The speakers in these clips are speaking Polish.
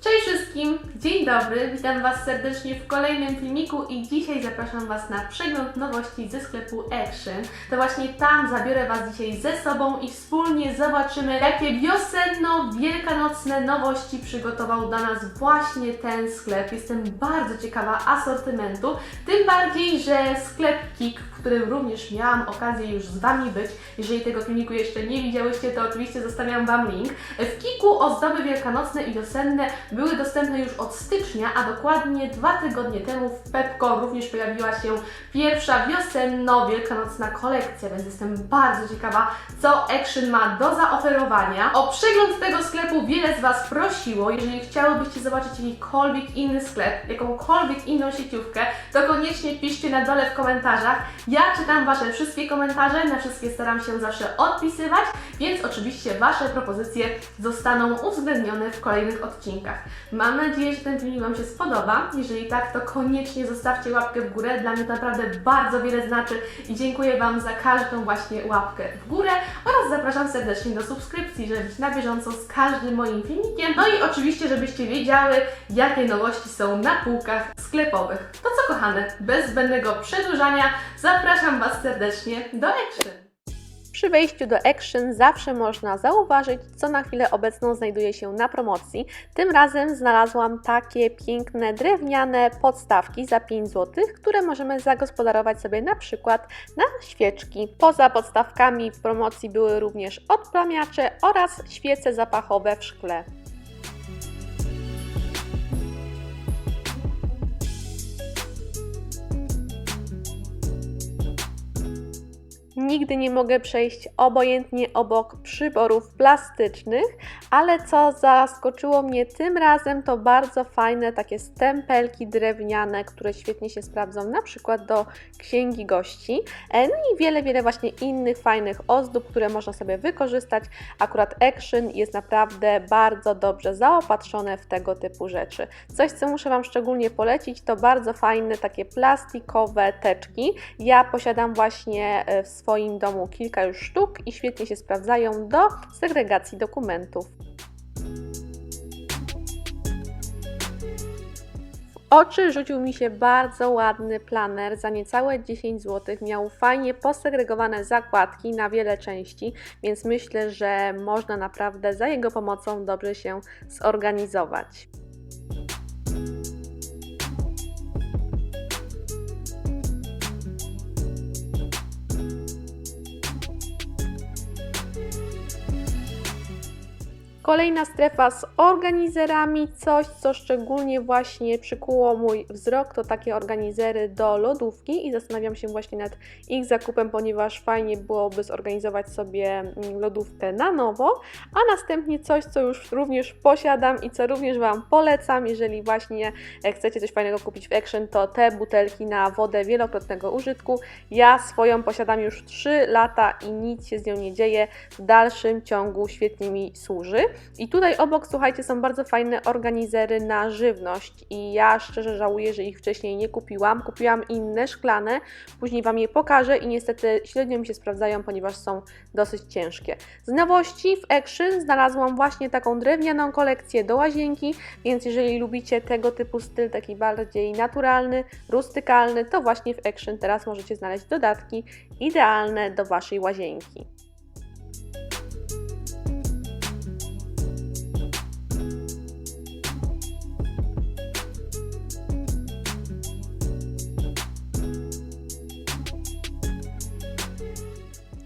Cześć wszystkim, dzień dobry, witam Was serdecznie w kolejnym filmiku i dzisiaj zapraszam Was na przegląd nowości ze sklepu Action. To właśnie tam zabiorę Was dzisiaj ze sobą i wspólnie zobaczymy, jakie wiosenno-wielkanocne nowości przygotował dla nas właśnie ten sklep. Jestem bardzo ciekawa asortymentu, tym bardziej, że sklep Kik, w którym również miałam okazję już z Wami być. Jeżeli tego filmiku jeszcze nie widziałyście, to oczywiście zostawiam Wam link. W Kiku ozdoby wielkanocne i wiosenne były dostępne już od stycznia, a dokładnie dwa tygodnie temu w Pepko również pojawiła się pierwsza wiosenno-wielkanocna kolekcja, więc jestem bardzo ciekawa, co Action ma do zaoferowania. O przegląd tego sklepu wiele z Was prosiło. Jeżeli chciałybyście zobaczyć jakikolwiek inny sklep, jakąkolwiek inną sieciówkę, to koniecznie piszcie na dole w komentarzach. Ja czytam Wasze wszystkie komentarze, na wszystkie staram się zawsze odpisywać, więc oczywiście Wasze propozycje zostaną uwzględnione w kolejnych odcinkach. Mam nadzieję, że ten filmik Wam się spodoba. Jeżeli tak, to koniecznie zostawcie łapkę w górę. Dla mnie to naprawdę bardzo wiele znaczy i dziękuję Wam za każdą właśnie łapkę w górę oraz zapraszam serdecznie do subskrypcji, żeby być na bieżąco z każdym moim filmikiem. No i oczywiście, żebyście wiedziały, jakie nowości są na półkach sklepowych. To co kochane, bez zbędnego przedłużania zapraszam Was serdecznie do Action. Przy wejściu do Action zawsze można zauważyć, co na chwilę obecną znajduje się na promocji. Tym razem znalazłam takie piękne drewniane podstawki za 5 zł, które możemy zagospodarować sobie na przykład na świeczki. Poza podstawkami w promocji były również odplamiacze oraz świece zapachowe w szkle. Nigdy nie mogę przejść obojętnie obok przyborów plastycznych, ale co zaskoczyło mnie tym razem, to bardzo fajne takie stempelki drewniane, które świetnie się sprawdzą na przykład do księgi gości. E, No i wiele, wiele właśnie innych fajnych ozdób, które można sobie wykorzystać. Akurat Action jest naprawdę bardzo dobrze zaopatrzone w tego typu rzeczy. Coś, co muszę Wam szczególnie polecić, to bardzo fajne takie plastikowe teczki. Ja posiadam właśnie e, w domu kilka już sztuk i świetnie się sprawdzają do segregacji dokumentów. Oczy rzucił mi się bardzo ładny planer za niecałe 10 zł. Miał fajnie posegregowane zakładki na wiele części, więc myślę, że można naprawdę za jego pomocą dobrze się zorganizować. Kolejna strefa z organizerami, coś co szczególnie właśnie przykuło mój wzrok, to takie organizery do lodówki i zastanawiam się właśnie nad ich zakupem, ponieważ fajnie byłoby zorganizować sobie mm, lodówkę na nowo, a następnie coś, co już również posiadam i co również Wam polecam, jeżeli właśnie e, chcecie coś fajnego kupić w Action, to te butelki na wodę wielokrotnego użytku. Ja swoją posiadam już 3 lata i nic się z nią nie dzieje, w dalszym ciągu świetnie mi służy. I tutaj obok, słuchajcie, są bardzo fajne organizery na żywność i ja szczerze żałuję, że ich wcześniej nie kupiłam. Kupiłam inne, szklane, później Wam je pokażę i niestety średnio mi się sprawdzają, ponieważ są dosyć ciężkie. Z nowości w Action znalazłam właśnie taką drewnianą kolekcję do łazienki, więc jeżeli lubicie tego typu styl, taki bardziej naturalny, rustykalny, to właśnie w Action teraz możecie znaleźć dodatki idealne do Waszej łazienki.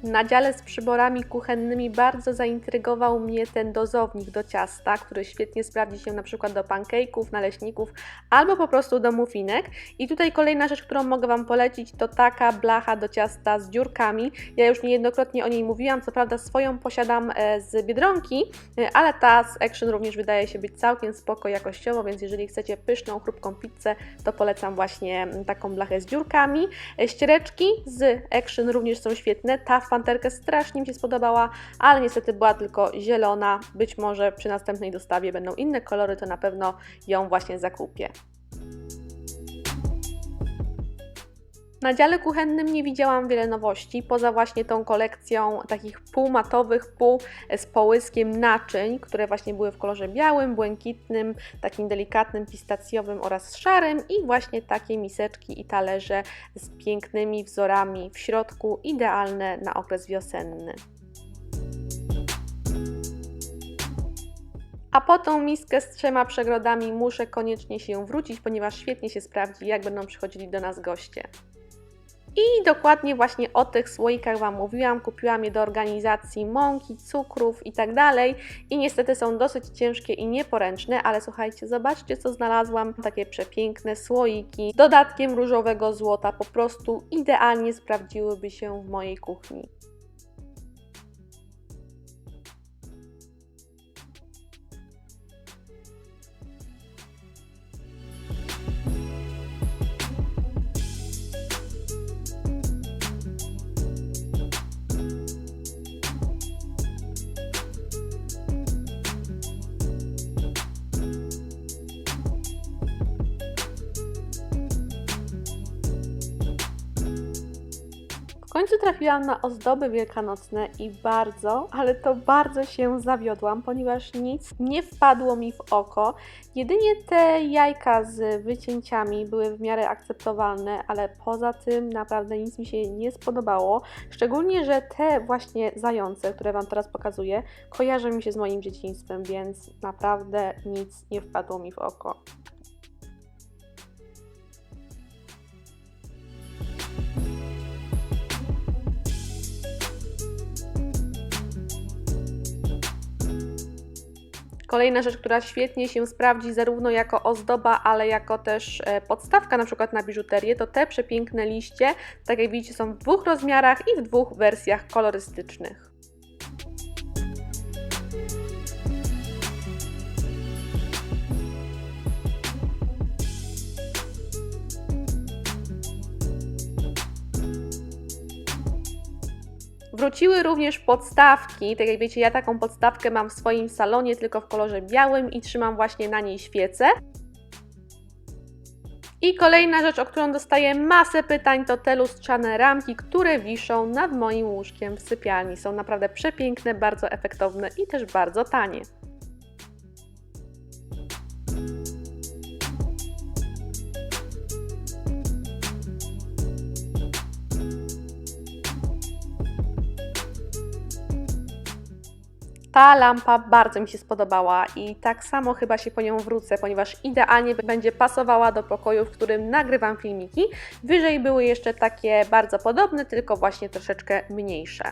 Na dziale z przyborami kuchennymi bardzo zaintrygował mnie ten dozownik do ciasta, który świetnie sprawdzi się na przykład do pancake'ów, naleśników albo po prostu do muffinek. I tutaj kolejna rzecz, którą mogę Wam polecić, to taka blacha do ciasta z dziurkami. Ja już niejednokrotnie o niej mówiłam, co prawda swoją posiadam e, z Biedronki, e, ale ta z Action również wydaje się być całkiem spoko jakościowo, więc jeżeli chcecie pyszną, chrupką pizzę, to polecam właśnie mm, taką blachę z dziurkami. E, Ściereczki z Action również są świetne. Ta panterkę strasznie mi się spodobała, ale niestety była tylko zielona. Być może przy następnej dostawie będą inne kolory, to na pewno ją właśnie zakupię. Na dziale kuchennym nie widziałam wiele nowości, poza właśnie tą kolekcją takich półmatowych, pół z połyskiem naczyń, które właśnie były w kolorze białym, błękitnym, takim delikatnym, pistacjowym oraz szarym i właśnie takie miseczki i talerze z pięknymi wzorami w środku, idealne na okres wiosenny. A po tą miskę z trzema przegrodami muszę koniecznie się wrócić, ponieważ świetnie się sprawdzi, jak będą przychodzili do nas goście. I dokładnie właśnie o tych słoikach Wam mówiłam. Kupiłam je do organizacji mąki, cukrów i tak dalej. I niestety są dosyć ciężkie i nieporęczne, ale słuchajcie, zobaczcie co znalazłam. Takie przepiękne słoiki. Dodatkiem różowego złota po prostu idealnie sprawdziłyby się w mojej kuchni. W końcu trafiłam na ozdoby wielkanocne i bardzo, ale to bardzo się zawiodłam, ponieważ nic nie wpadło mi w oko. Jedynie te jajka z wycięciami były w miarę akceptowalne, ale poza tym naprawdę nic mi się nie spodobało. Szczególnie, że te właśnie zające, które Wam teraz pokazuję, kojarzą mi się z moim dzieciństwem, więc naprawdę nic nie wpadło mi w oko. Kolejna rzecz, która świetnie się sprawdzi zarówno jako ozdoba, ale jako też e, podstawka na przykład na biżuterię, to te przepiękne liście, tak jak widzicie są w dwóch rozmiarach i w dwóch wersjach kolorystycznych. Wróciły również podstawki. Tak jak wiecie, ja taką podstawkę mam w swoim salonie, tylko w kolorze białym i trzymam właśnie na niej świecę. I kolejna rzecz, o którą dostaję masę pytań, to te lustrzane ramki, które wiszą nad moim łóżkiem w sypialni. Są naprawdę przepiękne, bardzo efektowne i też bardzo tanie. Ta lampa bardzo mi się spodobała i tak samo chyba się po nią wrócę, ponieważ idealnie będzie pasowała do pokoju, w którym nagrywam filmiki. Wyżej były jeszcze takie bardzo podobne, tylko właśnie troszeczkę mniejsze.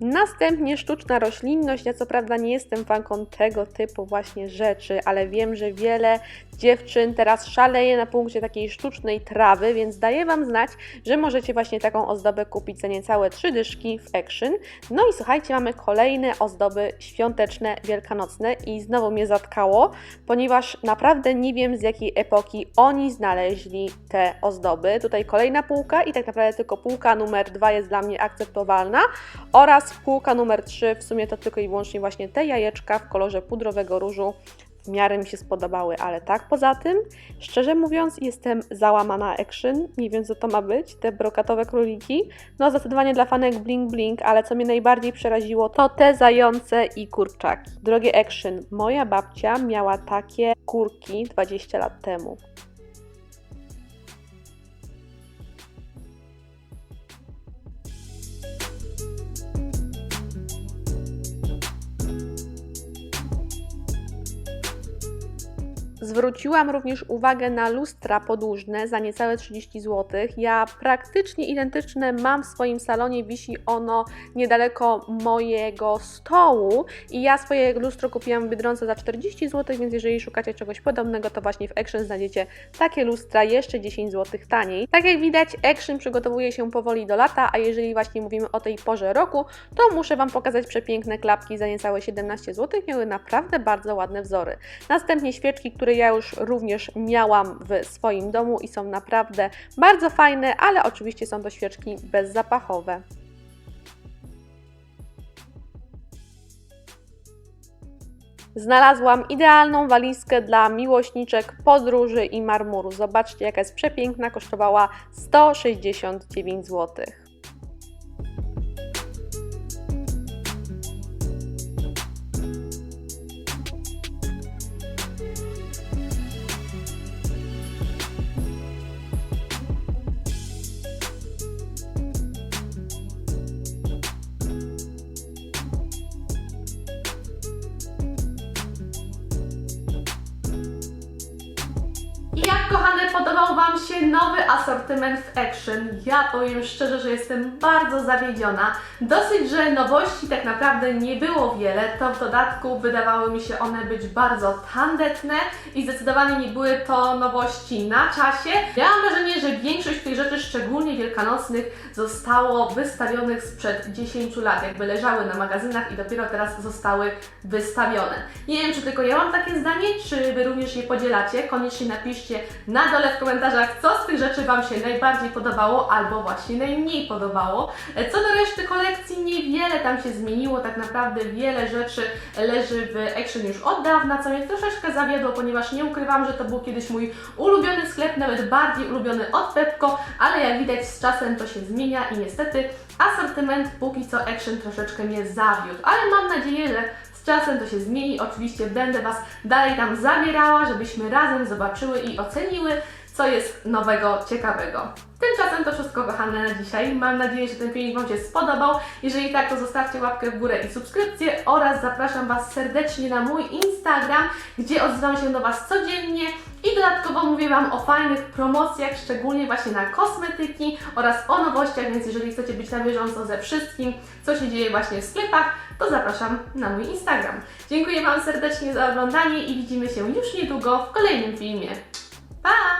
Następnie sztuczna roślinność. Ja co prawda nie jestem fanką tego typu właśnie rzeczy, ale wiem, że wiele dziewczyn teraz szaleje na punkcie takiej sztucznej trawy, więc daję Wam znać, że możecie właśnie taką ozdobę kupić za niecałe trzy dyszki w Action. No i słuchajcie, mamy kolejne ozdoby świąteczne, wielkanocne i znowu mnie zatkało, ponieważ naprawdę nie wiem z jakiej epoki oni znaleźli te ozdoby. Tutaj kolejna półka i tak naprawdę tylko półka numer dwa jest dla mnie akceptowalna oraz półka numer 3, w sumie to tylko i wyłącznie właśnie te jajeczka w kolorze pudrowego różu w miarę mi się spodobały, ale tak poza tym, szczerze mówiąc, jestem załamana action. Nie wiem, co to ma być, te brokatowe króliki. No, zdecydowanie dla fanek bling bling, ale co mnie najbardziej przeraziło, to te zające i kurczaki. Drogie action, moja babcia miała takie kurki 20 lat temu. Zwróciłam również uwagę na lustra podłużne za niecałe 30 zł. Ja praktycznie identyczne mam w swoim salonie, wisi ono niedaleko mojego stołu i ja swoje lustro kupiłam w Biedronce za 40 zł, więc jeżeli szukacie czegoś podobnego, to właśnie w Action znajdziecie takie lustra jeszcze 10 zł taniej. Tak jak widać, Action przygotowuje się powoli do lata, a jeżeli właśnie mówimy o tej porze roku, to muszę Wam pokazać przepiękne klapki za niecałe 17 zł. Miały naprawdę bardzo ładne wzory. Następnie świeczki, które ja już również miałam w swoim domu i są naprawdę bardzo fajne, ale oczywiście są to świeczki bezzapachowe. Znalazłam idealną walizkę dla miłośniczek podróży i marmuru. Zobaczcie, jaka jest przepiękna, kosztowała 169 zł. I jak kochane, podobał Wam się nowy asortyment w Action? Ja powiem szczerze, że jestem bardzo zawiedziona. Dosyć, że nowości tak naprawdę nie było wiele, to w dodatku wydawały mi się one być bardzo tandetne i zdecydowanie nie były to nowości na czasie. Miałam wrażenie, że większość tych rzeczy, szczególnie wielkanocnych, zostało wystawionych sprzed 10 lat, jakby leżały na magazynach i dopiero teraz zostały wystawione. Nie wiem, czy tylko ja mam takie zdanie, czy Wy również je podzielacie. Koniecznie napiszcie na dole w komentarzach, co z tych rzeczy Wam się najbardziej podobało albo właśnie najmniej podobało. Co do reszty kolekcji, niewiele tam się zmieniło, tak naprawdę wiele rzeczy leży w Action już od dawna, co mnie troszeczkę zawiodło, ponieważ nie ukrywam, że to był kiedyś mój ulubiony sklep, nawet bardziej ulubiony od Pepko, ale jak widać z czasem to się zmienia i niestety asortyment póki co Action troszeczkę mnie zawiódł, ale mam nadzieję, że czasem to się zmieni. Oczywiście będę Was dalej tam zabierała, żebyśmy razem zobaczyły i oceniły, co jest nowego, ciekawego. Tymczasem to wszystko kochane na dzisiaj. Mam nadzieję, że ten filmik Wam się spodobał. Jeżeli tak, to zostawcie łapkę w górę i subskrypcję oraz zapraszam Was serdecznie na mój Instagram, gdzie odzywam się do Was codziennie i dodatkowo mówię Wam o fajnych promocjach, szczególnie właśnie na kosmetyki oraz o nowościach, więc jeżeli chcecie być na bieżąco ze wszystkim, co się dzieje właśnie w sklepach, to zapraszam na mój Instagram. Dziękuję Wam serdecznie za oglądanie i widzimy się już niedługo w kolejnym filmie. Pa!